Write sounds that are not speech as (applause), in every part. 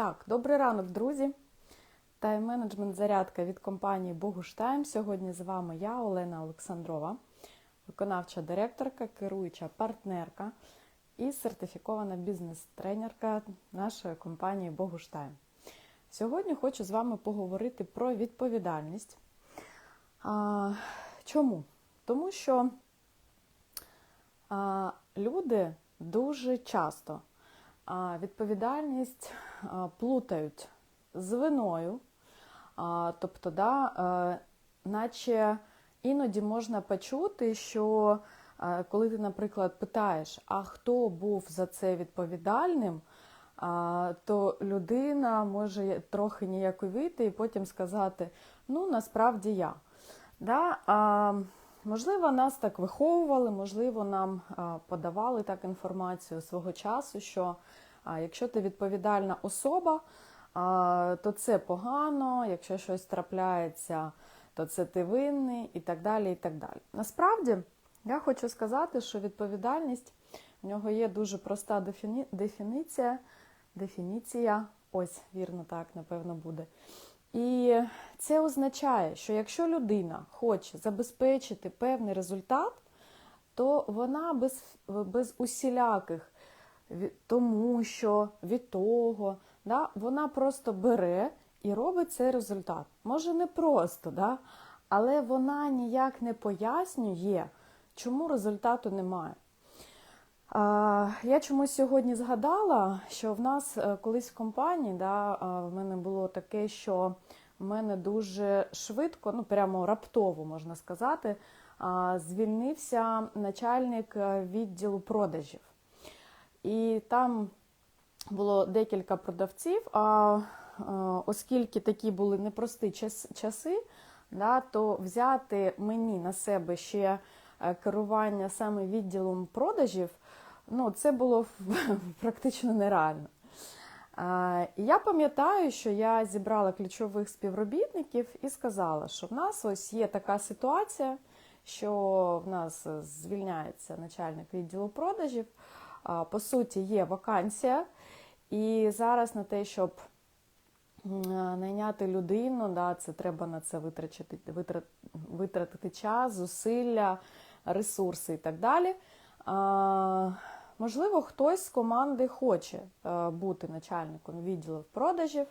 Так, добрий ранок, друзі. Тайм-менеджмент зарядка від компанії Богуштайм. Сьогодні з вами я, Олена Олександрова, виконавча директорка, керуюча партнерка і сертифікована бізнес-тренерка нашої компанії Богуштайм. Сьогодні хочу з вами поговорити про відповідальність. А, Чому? Тому що а, люди дуже часто відповідальність плутають з виною, тобто, да, наче іноді можна почути, що коли ти, наприклад, питаєш, а хто був за це відповідальним, то людина може трохи ніяковіти і потім сказати: ну, насправді я. Да? Можливо, нас так виховували, можливо, нам подавали так інформацію свого часу, що а, якщо ти відповідальна особа, то це погано, якщо щось трапляється, то це ти винний і так далі. і так далі. Насправді, я хочу сказати, що відповідальність в нього є дуже проста дефіні... дефініція. Дефініція, ось вірно так, напевно, буде. І це означає, що якщо людина хоче забезпечити певний результат, то вона без без усіляких тому, що від того, да, вона просто бере і робить цей результат. Може, не просто, да, але вона ніяк не пояснює, чому результату немає. Я чомусь сьогодні згадала, що в нас е, колись в компанії да, в мене було таке, що в мене дуже швидко, ну прямо раптово можна сказати, звільнився начальник е, відділу продажів. І там було декілька продавців. А е, оскільки такі були непрості часи, да, то взяти мені на себе ще керування саме відділом продажів ну, це було (laughs) практично нереально. Я пам'ятаю, що я зібрала ключових співробітників і сказала, що в нас ось є така ситуація, що в нас звільняється начальник відділу продажів. По суті, є вакансія, і зараз на те, щоб найняти людину, да, це треба на це витратити, витратити час, зусилля, ресурси і так далі. Можливо, хтось з команди хоче е, бути начальником відділу продажів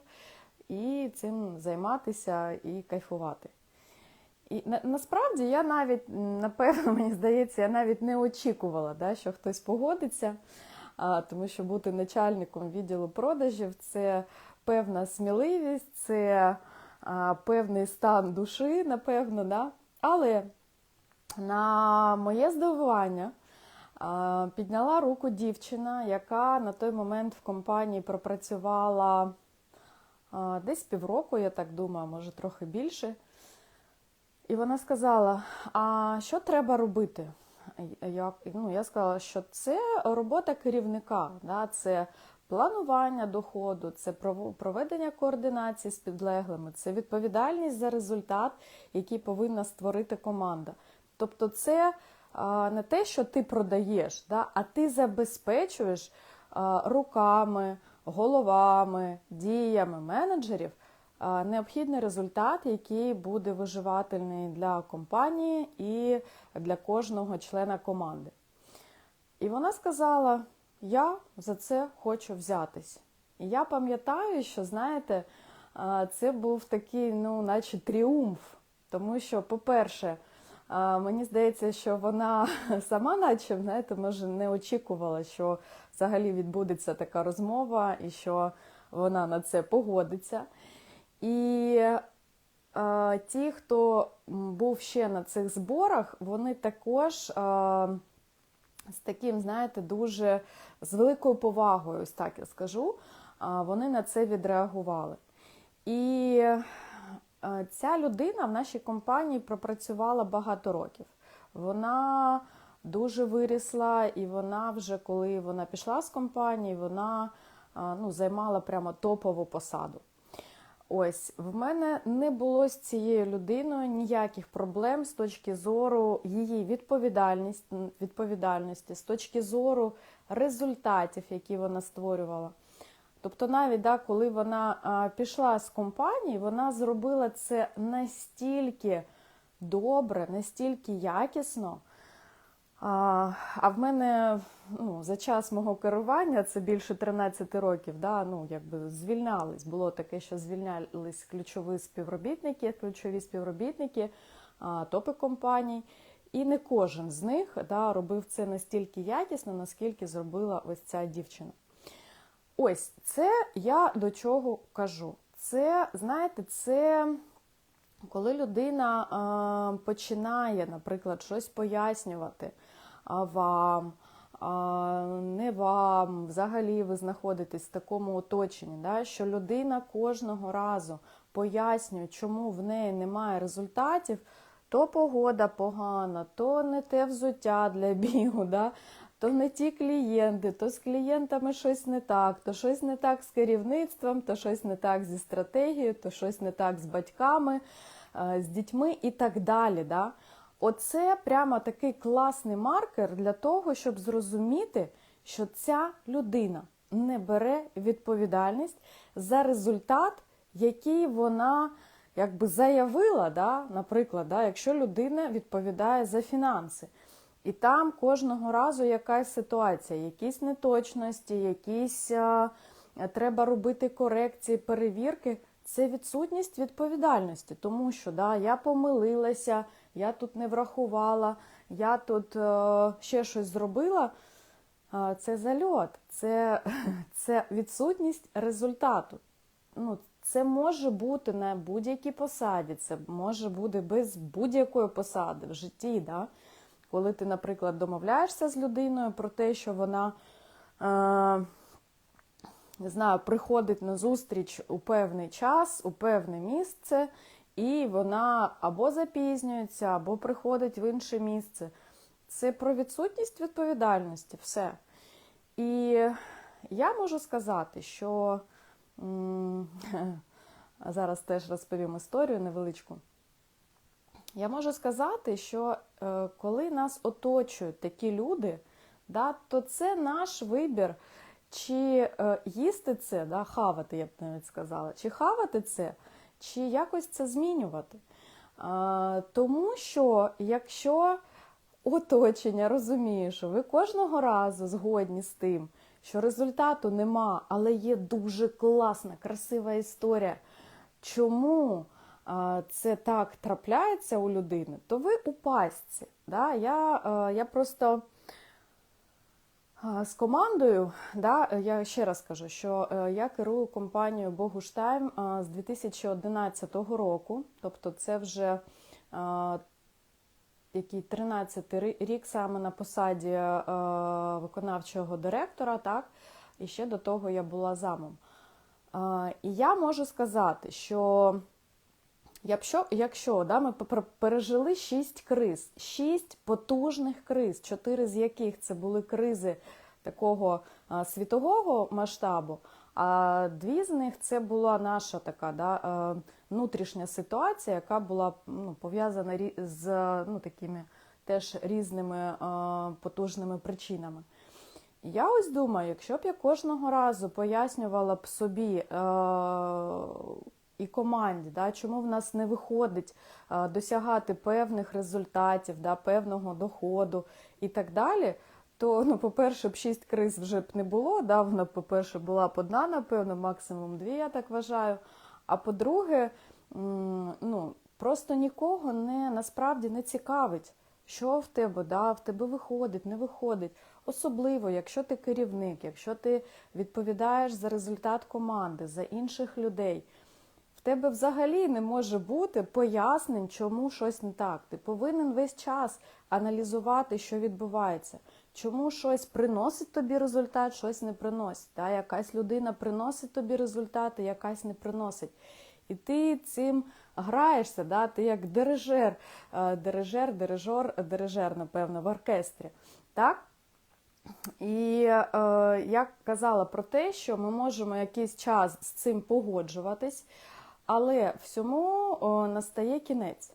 і цим займатися і кайфувати. І на, насправді я навіть, напевно, (laughs) мені здається, я навіть не очікувала, да, що хтось погодиться, а, тому що бути начальником відділу продажів це певна сміливість, це а, певний стан душі, напевно. Да? Але на моє здивування. Підняла руку дівчина, яка на той момент в компанії пропрацювала десь півроку, я так думаю, може трохи більше. І вона сказала: А що треба робити? Я ну, я сказала, що це робота керівника, да, це планування доходу, це проведення координації з підлеглими, це відповідальність за результат, який повинна створити команда. Тобто, це не те, що ти продаєш, да, а ти забезпечуєш руками, головами, діями менеджерів необхідний результат, який буде виживательний для компанії і для кожного члена команди. І вона сказала: Я за це хочу взятись. І я пам'ятаю, що, знаєте, це був такий, ну, наче тріумф, тому що, по-перше, Мені здається, що вона (laughs) сама, наче знаєте, може не очікувала, що взагалі відбудеться така розмова і що вона на це погодиться. І е, ті, хто був ще на цих зборах, вони також е, з таким, знаєте, дуже з великою повагою, ось так я скажу, е, вони на це відреагували. І Е, ця людина в нашій компанії пропрацювала багато років. Вона дуже вирісла, і вона вже коли вона пішла з компанії, вона е, ну, займала прямо топову посаду. Ось в мене не було з цією людиною ніяких проблем з точки зору її відповідальності, відповідальності з точки зору результатів, які вона створювала. Тобто, навіть да, коли вона а, пішла з компанії, вона зробила це настільки добре, настільки якісно. А в мене ну, за час мого керування, це більше 13 років, да, ну, якби звільнялись. Було таке, що звільнялись ключові співробітники, ключові співробітники, топи компаній. І не кожен з них да, робив це настільки якісно, наскільки зробила ось ця дівчина. Ось це я до чого кажу. Це, знаєте, це коли людина а, починає, наприклад, щось пояснювати а, вам, а, не вам, взагалі ви знаходитесь в такому оточенні, да, що людина кожного разу пояснює, чому в неї немає результатів, то погода погана, то не те взуття для бігу, да, то не ті клієнти, то з клієнтами щось не так, то щось не так з керівництвом, то щось не так зі стратегією, то щось не так з батьками, з дітьми і так далі. Да? Оце прямо такий класний маркер для того, щоб зрозуміти, що ця людина не бере відповідальність за результат, який вона якби заявила, да? наприклад, да? якщо людина відповідає за фінанси. І там кожного разу якась ситуація, якісь неточності, якісь а, треба робити корекції, перевірки. Це відсутність відповідальності, тому що да, я помилилася, я тут не врахувала, я тут е, ще щось зробила. Е, це зальот, це (laughs) це відсутність результату. Ну, Це може бути на будь-якій посаді, це може бути без будь-якої посади в житті. Да? Коли ти, наприклад, домовляєшся з людиною про те, що вона е, не знаю, приходить на зустріч у певний час, у певне місце, і вона або запізнюється, або приходить в інше місце. Це про відсутність відповідальності, все. І я можу сказати, що (laughs) зараз теж розповім історію невеличку. Я можу сказати, що е, коли нас оточують такі люди, да, то це наш вибір, чи е, їсти це, да, хавати, я б навіть сказала, чи хавати це, чи якось це змінювати. Е, тому що якщо оточення розуміє, що ви кожного разу згодні з тим, що результату нема, але є дуже класна, красива історія, чому? це так трапляється у людини, то ви у пастці. Да? Я я просто з командою, да, я ще раз кажу, що е, я керую компанією Богуштайм з 2011 року, тобто це вже який 13 рік саме на посаді е, виконавчого директора, так, і ще до того я була замом. І я можу сказати, що Якщо якщо да, ми пережили шість криз, шість потужних криз, чотири з яких це були кризи такого світового масштабу, а дві з них це була наша така да, внутрішня ситуація, яка була ну, пов'язана з ну, такими теж різними а, потужними причинами. Я ось думаю, якщо б я кожного разу пояснювала б собі. І команді, да, чому в нас не виходить а, досягати певних результатів, да, певного доходу і так далі. То, ну, по-перше, б шість криз вже б не було. Да, Вона, по-перше, була б одна, напевно, максимум дві, я так вважаю. А по-друге, ну, просто нікого не насправді не цікавить, що в тебе, да, в тебе виходить, не виходить. Особливо, якщо ти керівник, якщо ти відповідаєш за результат команди, за інших людей. В тебе взагалі не може бути пояснень, чому щось не так. Ти повинен весь час аналізувати, що відбувається, чому щось приносить тобі результат, щось не приносить. Та? Якась людина приносить тобі результати, якась не приносить. І ти цим граєшся, да? ти як дирижер, е, дирижер, дирижер, дирижер, напевно, в оркестрі. Так? І е, я казала про те, що ми можемо якийсь час з цим погоджуватись. Але всьому настає кінець.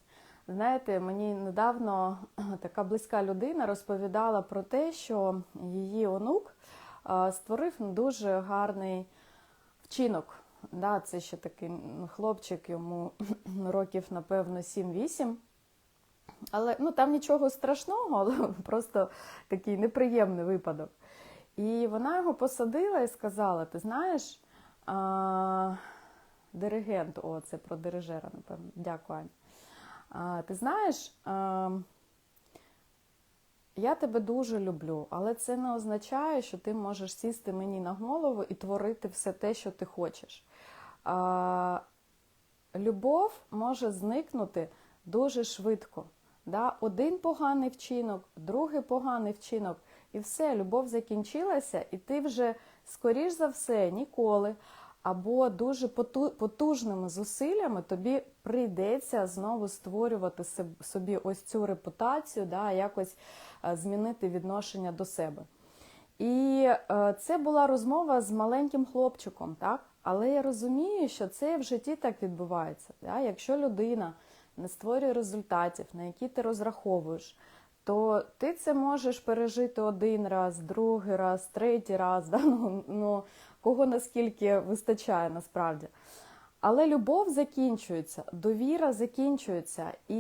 Знаєте, мені недавно (clears throat) така близька людина розповідала про те, що її онук створив дуже гарний вчинок. Да, це ще такий хлопчик, йому (clears throat) років, напевно, 7-8. Але ну, там нічого страшного, (laughs) але просто такий неприємний випадок. І вона його посадила і сказала: ти знаєш, а, диригент, о, це про дирижера, напевно, дякую, Аня. А, ти знаєш, а, я тебе дуже люблю, але це не означає, що ти можеш сісти мені на голову і творити все те, що ти хочеш. А, любов може зникнути дуже швидко. Да? Один поганий вчинок, другий поганий вчинок, і все, любов закінчилася, і ти вже, скоріш за все, ніколи або дуже потужними зусиллями тобі прийдеться знову створювати собі ось цю репутацію, да, якось змінити відношення до себе. І е, це була розмова з маленьким хлопчиком, так? але я розумію, що це в житті так відбувається. Да? Якщо людина не створює результатів, на які ти розраховуєш, то ти це можеш пережити один раз, другий раз, третій раз, (laughs) да? ну, ну, кого наскільки вистачає насправді. Але любов закінчується, довіра закінчується. І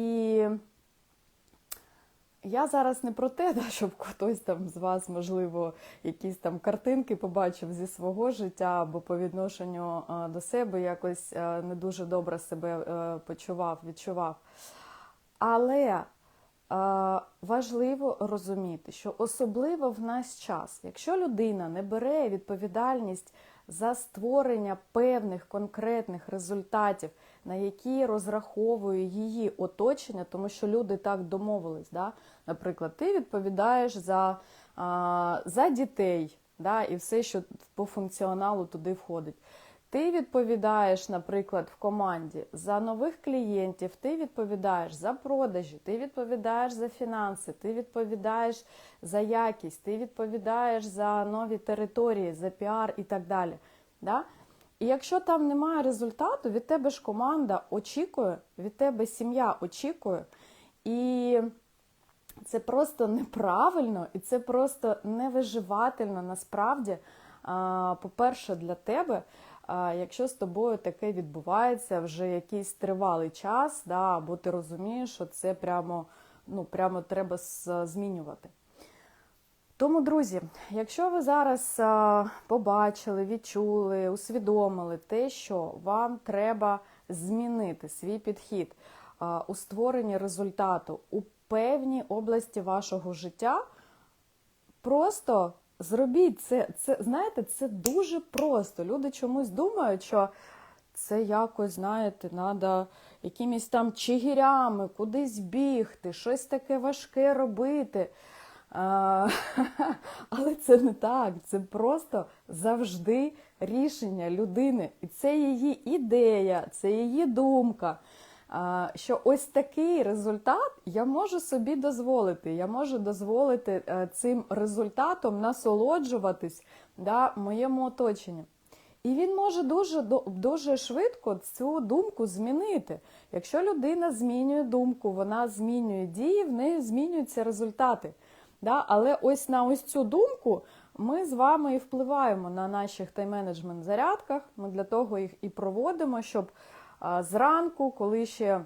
я зараз не про те, (laughs) щоб хтось там з вас, можливо, якісь там картинки побачив зі свого життя або по відношенню до себе якось не дуже добре себе е, почував, відчував. Але важливо розуміти, що особливо в нас час, якщо людина не бере відповідальність за створення певних конкретних результатів, на які розраховує її оточення, тому що люди так домовились. Да? Наприклад, ти відповідаєш за, за дітей да, і все, що по функціоналу туди входить. Ти відповідаєш, наприклад, в команді за нових клієнтів, ти відповідаєш за продажі, ти відповідаєш за фінанси, ти відповідаєш за якість, ти відповідаєш за нові території, за піар і так далі. Да? І якщо там немає результату, від тебе ж команда очікує, від тебе сім'я очікує. І це просто неправильно, і це просто невиживательно насправді, по-перше, для тебе якщо з тобою таке відбувається вже якийсь тривалий час, да, або ти розумієш, що це прямо, ну, прямо треба змінювати. Тому, друзі, якщо ви зараз побачили, відчули, усвідомили те, що вам треба змінити свій підхід у створенні результату у певній області вашого життя, просто Зробіть це, це, знаєте, це дуже просто. Люди чомусь думають, що це якось, знаєте, треба якимись там чигирями, кудись бігти, щось таке важке робити. (laughs) Але це не так. Це просто завжди рішення людини. І це її ідея, це її думка що ось такий результат я можу собі дозволити. Я можу дозволити е, цим результатом насолоджуватись да, моєму оточенню. І він може дуже дуже швидко цю думку змінити. Якщо людина змінює думку, вона змінює дії, в неї змінюються результати. Да? Але ось на ось цю думку ми з вами і впливаємо на наших тайм-менеджмент зарядках. Ми для того їх і проводимо, щоб зранку, коли ще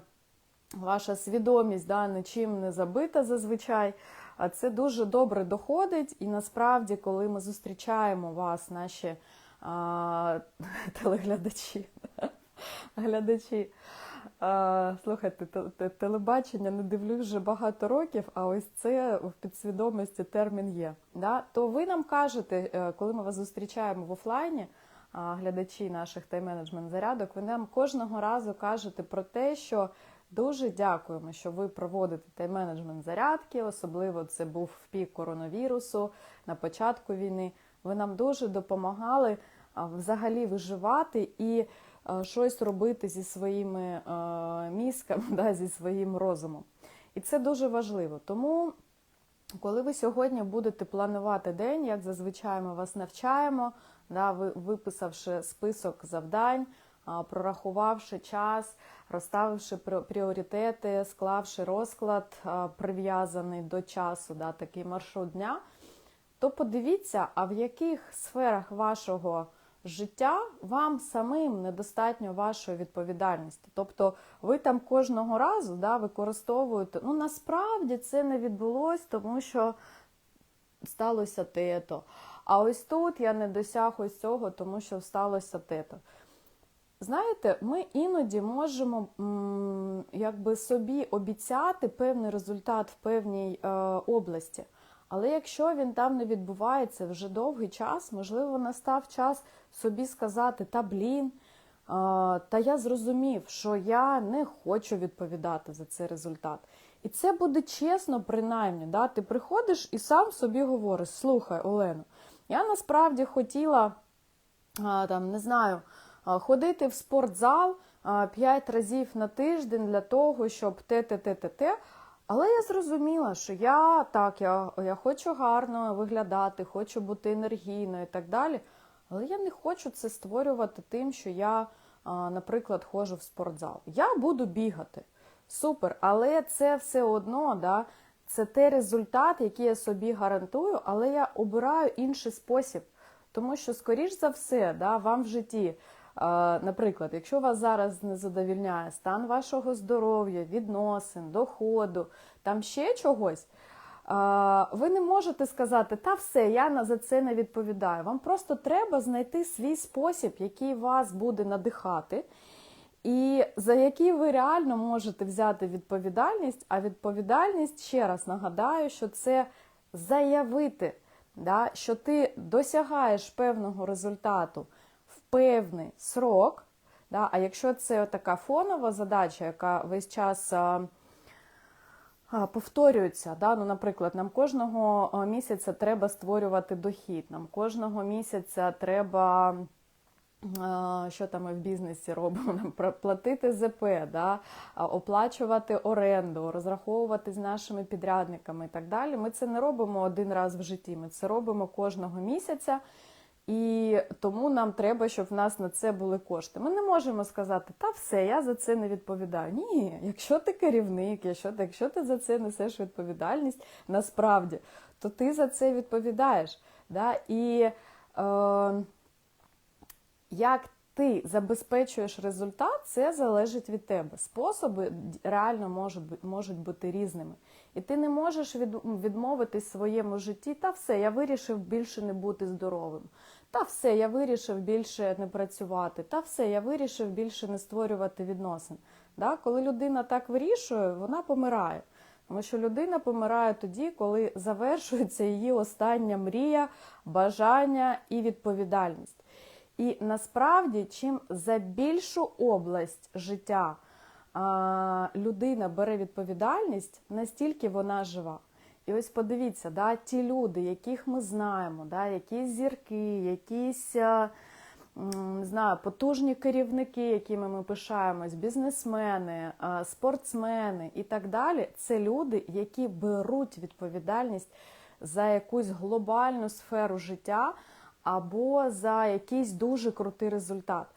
ваша свідомість да, нічим не забита зазвичай. Це дуже добре доходить. І насправді, коли ми зустрічаємо вас, наші а, (laughs) телеглядачі, глядачі, а, слухайте, телебачення не дивлюсь вже багато років, а ось це в підсвідомості термін є. Да? То ви нам кажете, е, коли ми вас зустрічаємо в офлайні глядачі наших тайм-менеджмент зарядок, ви нам кожного разу кажете про те, що дуже дякуємо, що ви проводите тайм-менеджмент зарядки, особливо це був в пік коронавірусу на початку війни. Ви нам дуже допомагали взагалі виживати і щось робити зі своїми мізками, (laughs) да, зі своїм розумом. І це дуже важливо. Тому, коли ви сьогодні будете планувати день, як зазвичай ми вас навчаємо, да, виписавши список завдань, прорахувавши час, розставивши пріоритети, склавши розклад, прив'язаний до часу, да, такий маршрут дня, то подивіться, а в яких сферах вашого життя вам самим недостатньо вашої відповідальності. Тобто ви там кожного разу да, використовуєте, ну насправді це не відбулось, тому що сталося те-то. А ось тут я не досяг ось цього, тому що сталося те-то. Знаєте, ми іноді можемо якби собі обіцяти певний результат в певній е, області. Але якщо він там не відбувається вже довгий час, можливо, настав час собі сказати: та блін, та я зрозумів, що я не хочу відповідати за цей результат. І це буде чесно, принаймні. Да? Ти приходиш і сам собі говориш: слухай, Олено, я насправді хотіла там, не знаю, ходити в спортзал 5 разів на тиждень для того, щоб те, те, те, те, те. Але я зрозуміла, що я так, я, я хочу гарно виглядати, хочу бути енергійною і так далі. Але я не хочу це створювати тим, що я, наприклад, ходжу в спортзал. Я буду бігати. Супер, але це все одно, да, це той результат, який я собі гарантую, але я обираю інший спосіб. Тому що, скоріш за все, да, вам в житті, наприклад, якщо вас зараз не задовільняє стан вашого здоров'я, відносин, доходу, там ще чогось, ви не можете сказати, та все, я за це не відповідаю. Вам просто треба знайти свій спосіб, який вас буде надихати. І за який ви реально можете взяти відповідальність, а відповідальність, ще раз нагадаю, що це заявити, да, що ти досягаєш певного результату певний срок. Да, а якщо це така фонова задача, яка весь час а, а, повторюється, да, ну, наприклад, нам кожного місяця треба створювати дохід, нам кожного місяця треба. Що там ми в бізнесі робимо? Платити ЗП, да? оплачувати оренду, розраховувати з нашими підрядниками і так далі. Ми це не робимо один раз в житті. Ми це робимо кожного місяця, і тому нам треба, щоб в нас на це були кошти. Ми не можемо сказати, та все, я за це не відповідаю. Ні, якщо ти керівник, якщо ти, якщо ти за це несеш відповідальність, насправді, то ти за це відповідаєш. Да? І е, як ти забезпечуєш результат, це залежить від тебе. Способи реально можуть можуть бути різними. І ти не можеш відмовитись в своєму житті, та все, я вирішив більше не бути здоровим. Та все, я вирішив більше не працювати. Та все, я вирішив більше не створювати відносин. Да? Коли людина так вирішує, вона помирає. Тому що людина помирає тоді, коли завершується її остання мрія, бажання і відповідальність. І насправді, чим за більшу область життя людина бере відповідальність, настільки вона жива. І ось подивіться, да, ті люди, яких ми знаємо, да, якісь зірки, якісь а, не знаю, потужні керівники, якими ми пишаємось, бізнесмени, а, спортсмени і так далі, це люди, які беруть відповідальність за якусь глобальну сферу життя або за якийсь дуже крутий результат.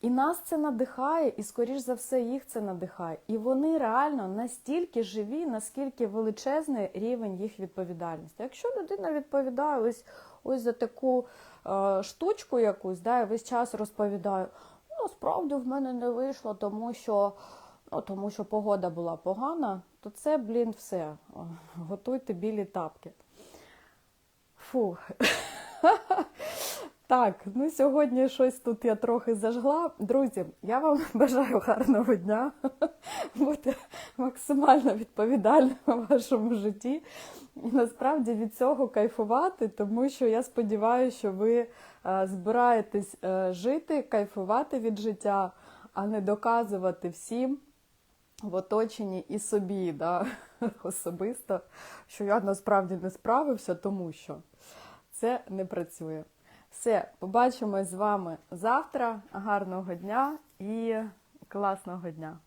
І нас це надихає, і, скоріш за все, їх це надихає. І вони реально настільки живі, наскільки величезний рівень їх відповідальності. Якщо людина відповідає ось, ось за таку е, штучку якусь, да, і весь час розповідає, ну, справді в мене не вийшло, тому що, ну, тому що погода була погана, то це, блін, все. Готуйте білі тапки. Фу. (laughs) Так, ну сьогодні щось тут я трохи зажгла. Друзі, я вам (laughs) бажаю гарного дня, (laughs) бути максимально відповідальним у вашому житті насправді від цього кайфувати, тому що я сподіваюся, що ви е, збираєтесь е, жити, кайфувати від життя, а не доказувати всім в оточенні і собі, да, (laughs) особисто, що я насправді не справився, тому що це не працює. Все, побачимось з вами завтра. Гарного дня і класного дня!